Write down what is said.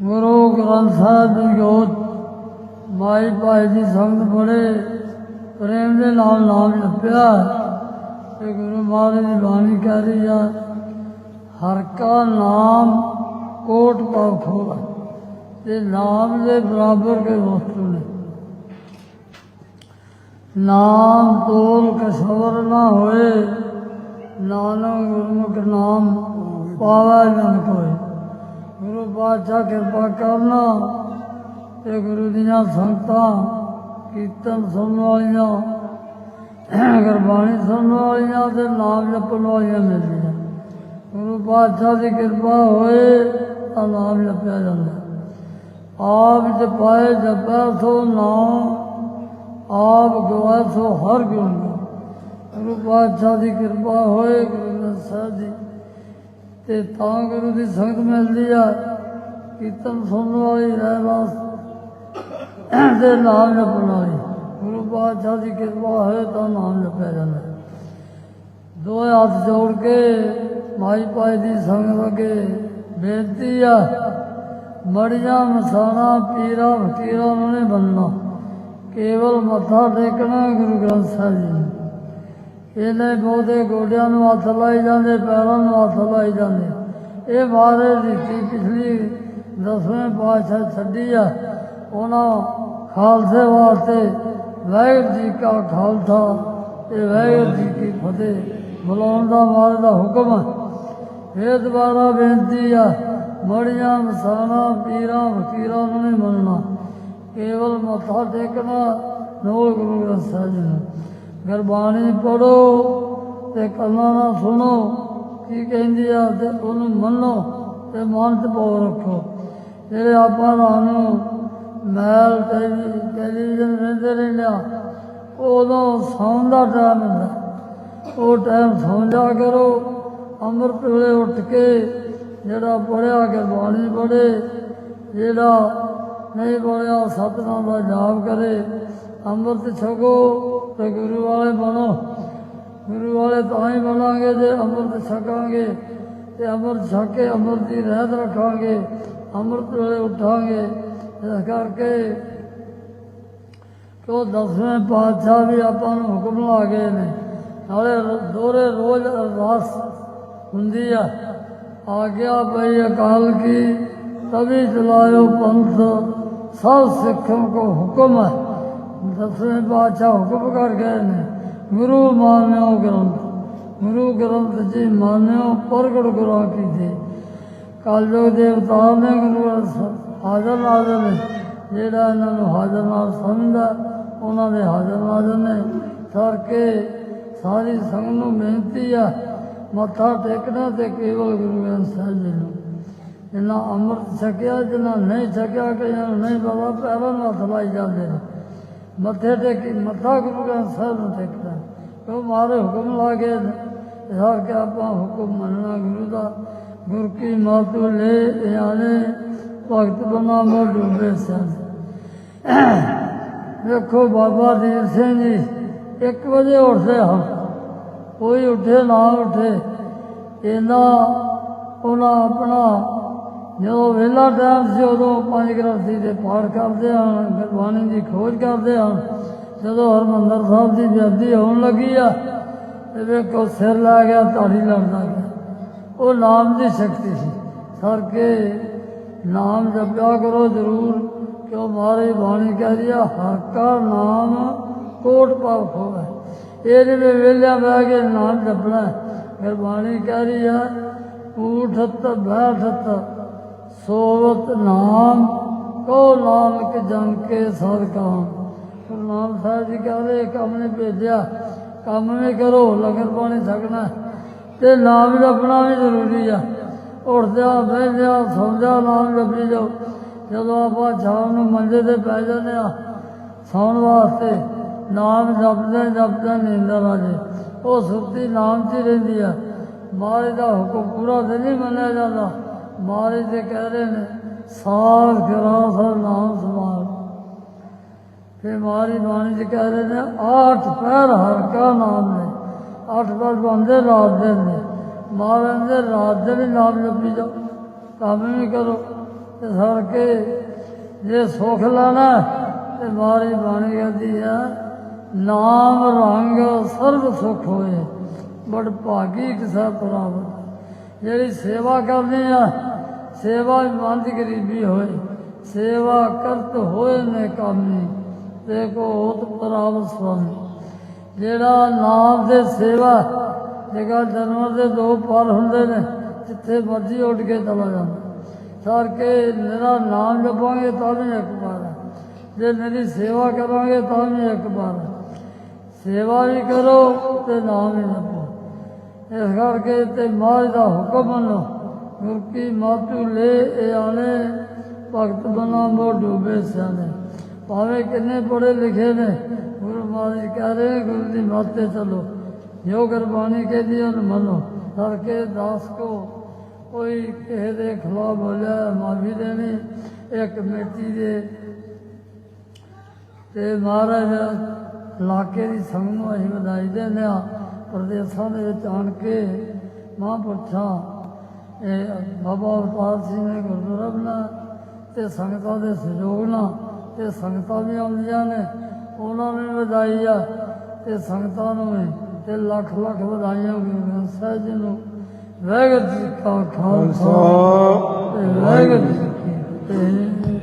ਗੁਰੂ ਗ੍ਰੰਥ ਸਾਹਿਬ ਦੀ ਜੋਤ, ਮਾਈ ਭਾਈ ਦੀ ਸੰਗਤ ਬੜੇ ਪ੍ਰੇਮ ਦੇ ਨਾਲ ਨਾਮ ਜਪਿਆ। ਤੇ ਗੁਰੂ ਮਹਾਰਾਜ ਦੀ ਬਾਣੀ ਕਹਿ ਰਹੀ ਆ, ਹਰ ਕਾ ਨਾਮ ਕੋਟ ਪਾਉ ਖੋਲਾ ਤੇ ਨਾਮ ਦੇ ਬਰਾਬਰ ਕੇ ਵਸਤੂ ਨੇ ਨਾਮ ਤੋਲ ਕਸਵਰ ਨਾ ਹੋਏ, ਨਾਨਕ ਗੁਰਮੁਖ ਨਾਮ ਪਾਵਾ ਜਨ ਕੋਏ ਪਾਤਸ਼ਾਹ ਕਿਰਪਾ ਕਰਨਾ। ਤੇ ਗੁਰੂ ਦੀਆਂ ਸੰਗਤਾਂ, ਕੀਰਤਨ ਸੁਣਨ ਵਾਲੀਆਂ, ਗੁਰਬਾਣੀ ਸੁਣਨ ਵਾਲੀਆਂ ਤੇ ਨਾਮ ਜਪਣ ਵਾਲੀਆਂ ਮਿਲਦੀਆਂ। ਗੁਰੂ ਪਾਤਸ਼ਾਹ ਦੀ ਕਿਰਪਾ ਹੋਏ ਤਾਂ ਨਾਮ ਜਪਿਆ ਜਾਂਦਾ। ਆਪ ਜਪਾਏ ਜਪੈ ਸੋ ਨਾਮ, ਆਪ ਗਵਾ ਸੋ ਹਰ ਗੁਣ। ਗੁਰੂ ਪਾਤਸ਼ਾਹ ਦੀ ਕਿਰਪਾ ਹੋਏ, ਗੁਰੂ ਗ੍ਰੰਥ ਸਾਹਿਬ ਦੀ। ਤੇ ਤਾਂ ਗੁਰੂ ਦੀ ਸੰਗਤ ਮਿਲਦੀ ਆ। ਕੀਰਤਨ ਸੁਣਨ ਵਾਲੀ ਰਹਿ ਵਾਸ ਤੇ ਨਾਮ ਜਪਣਾਈ। ਗੁਰੂ ਪਾਤਸ਼ਾਹ ਦੀ ਕਿਰਪਾ ਹੋਏ ਤਾਂ ਨਾਮ ਜਪਿਆ ਜਾਂਦਾ। ਹੈ। ਦੋ ਹੱਥ ਜੋੜ ਕੇ ਮਾਈ ਪਾਈ ਦੀ ਸੰਗਤ ਅੱਗੇ ਬੇਨਤੀ ਆ, ਮੜੀਆਂ ਮਸਾਣਾ ਪੀਰਾ ਫਕੀਰਾਂ ਨੂੰ ਨੇ ਬੰਨਣਾ। ਕੇਵਲ ਮੱਥਾ ਟੇਕਣਾ ਗੁਰੂ ਗ੍ਰੰਥ ਸਾਹਿਬ ਜੀ ਨੂੰ। ਇਹਨੇ ਬਹੁਤੇ ਗੋਡਿਆਂ ਨੂੰ ਹੱਥ ਲਾਈ ਜਾਂਦੇ, ਪੈਰਾਂ ਨੂੰ ਹੱਥ ਲਾਈ ਜਾਂਦੇ। ਇਹ ਬਾਰੇ ਦਿੱਤੀ ਪਿਛਲੀ ਦਸਵੇਂ ਪਾਤਸ਼ਾਹ ਛੱਡੀ ਆ, ਉਹਨਾਂ ਖਾਲਸੇ ਵਾਸਤੇ ਵਾਹਿਗੁਰੂ ਜੀ ਕਾ ਖਾਲਸਾ ਤੇ ਵਾਹਿਗੁਰੂ ਜੀ ਕੀ ਫਤਿਹ। ਬੁਲਾਉਣ ਦਾ ਮਾਰੇ ਦਾ ਹੁਕਮ ਹੈ ਇਹ ਦੁਬਾਰਾ ਬੇਨਤੀ ਆ, ਮੜੀਆਂ ਮਸਾਣਾ ਪੀਰਾਂ ਫਕੀਰਾਂ ਨੂੰ ਨਹੀਂ ਮੰਨਣਾ। ਕੇਵਲ ਮੱਥਾ ਟੇਕਣਾ ਨੋ ਗੁਰੂ ਗ੍ਰੰਥ ਸਾਹਿਬ ਜੀ ਨੂੰ ਗੁਰਬਾਣੀ ਪੜੋ ਤੇ ਕੰਨਾਂ ਨਾਲ ਸੁਣੋ, ਕੀ ਕਹਿੰਦੀ ਆ, ਤੇ ਉਹਨੂੰ ਮੰਨੋ ਤੇ ਮਨ ਚ ਪਾਉ ਰੱਖੋ। ਜਿਹੜੇ ਆਪਾਂ ਨੂੰ ਮੈਲ ਟੈਲੀ- ਟੈਲੀਵਿਜ਼ਨ ਰਹਿੰਦੇ ਰਹਿੰਦੇ ਆ ਉਦੋਂ ਸੌਣ ਦਾ ਟਾਈਮ ਹੁੰਦਾ। ਉਹ ਟਾਈਮ ਸੌਂ ਜਾ ਕਰੋ ਅੰਮ੍ਰਿਤ ਵੇਲੇ ਉੱਠ ਕੇ ਜਿਹੜਾ ਪੜਿਆ ਗੁਰਬਾਣੀ ਪੜੇ ਜਿਹੜਾ ਨਹੀਂ ਪੜਿਆ ਸਤਨਾਮ ਦਾ ਜਾਪ ਕਰੇ, ਅੰਮ੍ਰਿਤ ਛਕੋ ਤੇ ਗੁਰੂ ਵਾਲੇ ਬਣੋ। ਗੁਰੂ ਵਾਲੇ ਤਾਂ ਹੀ ਬਣਾਂਗੇ ਜੇ ਅੰਮ੍ਰਿਤ ਛਕਾਂਗੇ, ਤੇ ਅੰਮ੍ਰਿਤ ਛਕ ਕੇ ਅੰਮ੍ਰਿਤ ਦੀ ਰਹਿਤ ਰੱਖਾਂਗੇ। ਅੰਮ੍ਰਿਤ ਵੇਲੇ ਉਠਾਂਗੇ, ਇਸ ਕਰਕੇ ਕਿ ਉਹ ਦਸਵੇਂ ਪਾਤਸ਼ਾਹ ਵੀ ਆਪਾਂ ਨੂੰ ਹੁਕਮ ਲਾ ਗਏ ਨੇ, ਨਾਲੇ ਰ- ਦੋਹਰੇ ਰੋਜ਼ ਅਰਦਾਸ ਹੁੰਦੀ ਆ। ਆ ਗਿਆ ਭਈ ਅਕਾਲ ਕੀ ਤभी ਚਲਾਇਓ ਪੰਥ, ਸਭ ਸਿੱਖਾਂ ਕੋ ਹੁਕਮ ਹੈ ਦਸਵੇਂ ਪਾਤਸ਼ਾਹ ਹੁਕਮ ਕਰ ਗਏ ਨੇ, ਗੁਰੂ ਮਾਨਿਓ ਗ੍ਰੰਥ। ਗੁਰੂ ਗ੍ਰੰਥ ਜੀ ਮਾਨਿਓ ਪ੍ਰਗਟ ਗੁਰਾਂ ਕੀ ਦੇ। ਕਾਲਯੁਗ ਦੇਵਤਾ ਨੇ ਗੁਰੂ ਗ੍ਰੰਥ ਹਾਜ਼ਰ ਨਾਜ਼ਰ ਨੇ। ਜਿਹੜਾ ਇਹਨਾਂ ਨੂੰ ਹਾਜ਼ਰ ਨਾਲ ਸਮਝਦਾ, ਉਹਨਾਂ ਦੇ ਹਾਜ਼ਰ ਨਾਜ਼ਰ ਨੇ। ਸਰ ਕੇ ਸਾਰੀ ਸੰਗਤ ਨੂੰ ਬੇਨਤੀ ਆ, ਮੱਥਾ ਟੇਕਣਾ ਤੇ ਕੇਵਲ ਗੁਰੂ ਗ੍ਰੰਥ ਸਾਹਿਬ ਜੀ ਨੂੰ। ਜਿਨ੍ਹਾਂ ਅੰਮ੍ਰਿਤ ਛਕਿਆ ਜਿਨ੍ਹਾਂ ਨਹੀਂ ਛਕਿਆ, ਕਈਆਂ ਨੂੰ ਨਹੀਂ ਬਾਬਾ ਪੈਰਾਂ ਨੂੰ ਹੱਥ ਲਾਈ ਜਾਂਦੇ ਨੇ। ਮੱਥੇ ਟੇਕੀ, ਮੱਥਾ ਗੁਰੂ ਗ੍ਰੰਥ ਸਾਹਿਬ ਨੂੰ ਟੇਕਦਾ। ਉਹ ਮਾਰੇ ਹੁਕਮ ਲਾ ਕੇ ਹਰ ਕੇ ਆਪਾਂ ਹੁਕਮ ਮੰਨਣਾ ਗੁਰੂ ਦਾ। ਗੁਰ ਕੀ ਮਾਤੂ ਲੈ ਆਨੇ ਭਗਤ ਬਨਾ ਮੋ ਡੂਬੇ ਸਨ। ਦੇਖੋ ਬਾਬਾ ਦੀਪ ਸਿੰਘ ਜੀ 1 ਵਜੇ ਉੱਠਦੇ ਹਨ। ਕੋਈ ਉੱਠੇ ਨਾ ਉੱਠੇ, ਇਹਨਾਂ, ਉਹਨਾਂ ਆਪਣਾ ਜਦੋਂ ਵੇਲਾ ਟਾਈਮ ਸੀ, ਉਦੋਂ ਪੰਜ ਗ੍ਰੰਥੀ ਦੇ ਪਾਠ ਕਰਦੇ ਹਨ, ਗੁਰਬਾਣੀ ਦੀ ਖੋਜ ਕਰਦੇ ਹਨ। ਜਦੋਂ ਹਰਮੰਦਰ ਸਾਹਿਬ ਦੀ ਬੇਅਦਬੀ ਹੋਣ ਲੱਗੀ ਆ, ਤੇ ਵੇਖੋ ਸਿਰ ਲਾ ਗਿਆ ਤਾੜੀ ਲੜਦਾ ਗਿਆ। ਉਹ ਨਾਮ ਦੀ ਸ਼ਕਤੀ ਸੀ। ਸਰ ਕੇ ਨਾਮ ਜਪਿਆ ਕਰੋ ਜ਼ਰੂਰ। ਕਿਉਂ ਮਾਰੇ ਬਾਣੀ ਕਹਿ ਰਹੀ ਆ, ਹਰ ਨਾਮ ਕੋਟ ਪਾਉ ਖੋਵੇ ਇਹਦੇ ਵਿੱਚ ਵੇਲਿਆਂ ਬਹਿ ਕੇ ਨਾਮ ਜਪਣਾ ਫਿਰ ਬਾਣੀ ਕਹਿ ਰਹੀ ਆ, ਊਠਤ ਬੈਠਤ ਸੋਵਤ ਨਾਮ ਕੋ ਨਾਨਕ ਜਨ ਕੇ ਸਰ ਨਾਮ ਸਾਹਿਬ ਜੀ ਕਹਿੰਦੇ ਕੰਮ ਨੇ ਭੇਜਿਆ, ਕੰਮ ਵੀ ਕਰੋ, ਲੰਗਰ ਪਾਣੀ ਛਕਣਾ ਤੇ ਨਾਮ ਜਪਣਾ ਵੀ ਜ਼ਰੂਰੀ ਆ। ਉੱਠਦਿਆਂ, ਬਹਿੰਦਿਆਂ, ਸੌਂਦਿਆਂ ਨਾਮ ਜਪੀ ਜਾਓ। ਜਦੋਂ ਆਪਾਂ ਸ਼ਾਮ ਨੂੰ ਮੰਜੇ ਤੇ ਪੈ ਜਾਂਦੇ ਆ, ਸੌਣ ਵਾਸਤੇ ਨਾਮ ਜਪਦੇ ਜਪਦੇ ਨੀਂਦਰ ਆ ਜੇ ਉਹ ਸੁਰਤੀ ਨਾਮ 'ਚ ਹੀ ਰਹਿੰਦੀ ਆ। ਮਹਾਰਾਜ ਦਾ ਹੁਕਮ ਪੂਰਾ ਤੇ ਨਹੀਂ ਮੰਨਿਆ ਜਾਂਦਾ। ਮਹਾਰਾਜ ਤੇ ਕਹਿ ਰਹੇ ਨੇ, ਸਾਧ ਕਰਾ ਸਰ ਨਾਮ ਸਮਾਲ ਫਿਰ ਮਾਰੀ ਬਾਣੀ ਚ ਕਹਿ ਰਹੇ ਨੇ, ਆਠ ਪੈਰ ਹਰ ਕਾ ਨਾਮ ਨੇ ਅੱਠ ਵਾਰ ਬੰਦੇ ਰਾਤ ਦੇ ਨੇ। ਮਹਾਰਾਜ ਦੇ ਰਾਤ ਦੇ ਵੀ ਨਾਮ ਜਪੀ ਜਾਓ। ਕੰਮ ਵੀ ਕਰੋ। ਤੇ ਸਰ ਕੇ ਜੇ ਸੁਖ ਲੈਣਾ, ਤੇ ਮਾਰੀ ਬਾਣੀ ਕਹਿੰਦੀ ਆ। ਨਾਮ, ਰੰਗ, ਸਰਬ ਸੁਖ ਹੋਏ। ਬੜ ਭਾਗੀ ਕਿਸਾ ਪ੍ਰਾਪਤ ਜਿਹੜੀ ਸੇਵਾ ਕਰਨੀ ਆ, ਸੇਵਾ ਮਨ ਦੀ ਗਰੀਬੀ ਹੋਏ। ਸੇਵਾ ਕਰਤ ਹੋਏ ਨੇ ਕਾਮੀ। ਤੇ ਕੋ ਹੋਤ ਪ੍ਰਾਪਤ ਸੁਆਮੀ ਜਿਹੜਾ ਨਾਮ ਦੇ ਸੇਵਾ ਜਿਹੜਾ ਜਨਮ ਦੇ ਦੋ ਪਾਰ ਹੁੰਦੇ ਨੇ, ਜਿੱਥੇ ਮਰਜ਼ੀ ਉੱਡ ਕੇ ਚਲਾ ਜਾਂਦਾ ਸਰ ਕੇ ਮੇਰਾ ਨਾਮ ਜਪਾਂਗੇ ਤਾਂ ਵੀ ਇੱਕ ਵਾਰ ਹੈ। ਜੇ ਮੇਰੀ ਸੇਵਾ ਕਰਾਂਗੇ ਤਾਂ ਵੀ ਇੱਕ ਵਾਰ ਹੈ। ਸੇਵਾ ਵੀ ਕਰੋ ਤੇ ਨਾਮ ਵੀ ਜਪੋ ਇਸ ਕਰਕੇ ਤੇ ਮਾਝ ਦਾ ਹੁਕਮ ਮੰਨੋ, ਗੁਰ ਕੀ ਮਾਤੂ ਲੈ ਇਹ ਆਣੇ ਭਗਤ ਬਣਾ ਮੋ ਡੂਬੇ ਸਿਆਣੇ ਭਾਵੇਂ ਕਿੰਨੇ ਪੜੇ ਲਿਖੇ ਨੇ ਗੁਰੂ ਮਹਾਰਾਜ ਕਹਿ ਰਹੇ ਨੇ, ਗੁਰੂ ਦੀ ਮਾਤੇ ਚਲੋ। ਜੋ ਗੁਰਬਾਣੀ ਕਹਿੰਦੀ ਉਹਨੂੰ ਮੰਨੋ। ਸਰ ਕੇ ਦਾਸ ਕੋ ਕੋਈ ਕਿਸੇ ਦੇ ਖਿਲਾਫ ਬੋਲਿਆ ਮਾਫੀ ਦੇਣੀ। ਇਹ ਕਮੇਟੀ ਦੇ ਤੇ ਮਹਾਰਾਜ ਇਲਾਕੇ ਦੀ ਸੰਗ ਨੂੰ ਅਸੀਂ ਵਧਾਈ ਦਿੰਦੇ ਹਾਂ। ਪ੍ਰਦੇਸ਼ਾਂ ਦੇ ਵਿੱਚ ਆਣ ਕੇ ਮਹਾਂਪੁਰਸ਼ਾਂ ਇਹ ਬਾਬਾ ਅਵਤਾਰ ਸਿੰਘ ਨੇ ਗੁਰਦੁਆਰਾ ਬਣਾ ਤੇ ਸੰਗਤਾਂ ਦੇ ਸਹਿਯੋਗ ਨਾਲ ਤੇ ਸੰਗਤਾਂ ਵੀ ਆਉਂਦੀਆਂ ਨੇ। ਉਹਨਾਂ ਨੂੰ ਵਧਾਈ ਆ ਤੇ ਸੰਗਤਾਂ ਨੂੰ ਵੀ ਤੇ ਲੱਖ ਲੱਖ ਵਧਾਈਆਂ ਗੁਰੂ ਗ੍ਰੰਥ ਸਾਹਿਬ ਜੀ ਨੂੰ ਵਾਹਿਗੁਰੂ ਜੀ ਕਾ ਖਾਲਸਾ ਵਾਹਿਗੁਰੂ ਜੀ ਕੀ ਫਤਿਹ।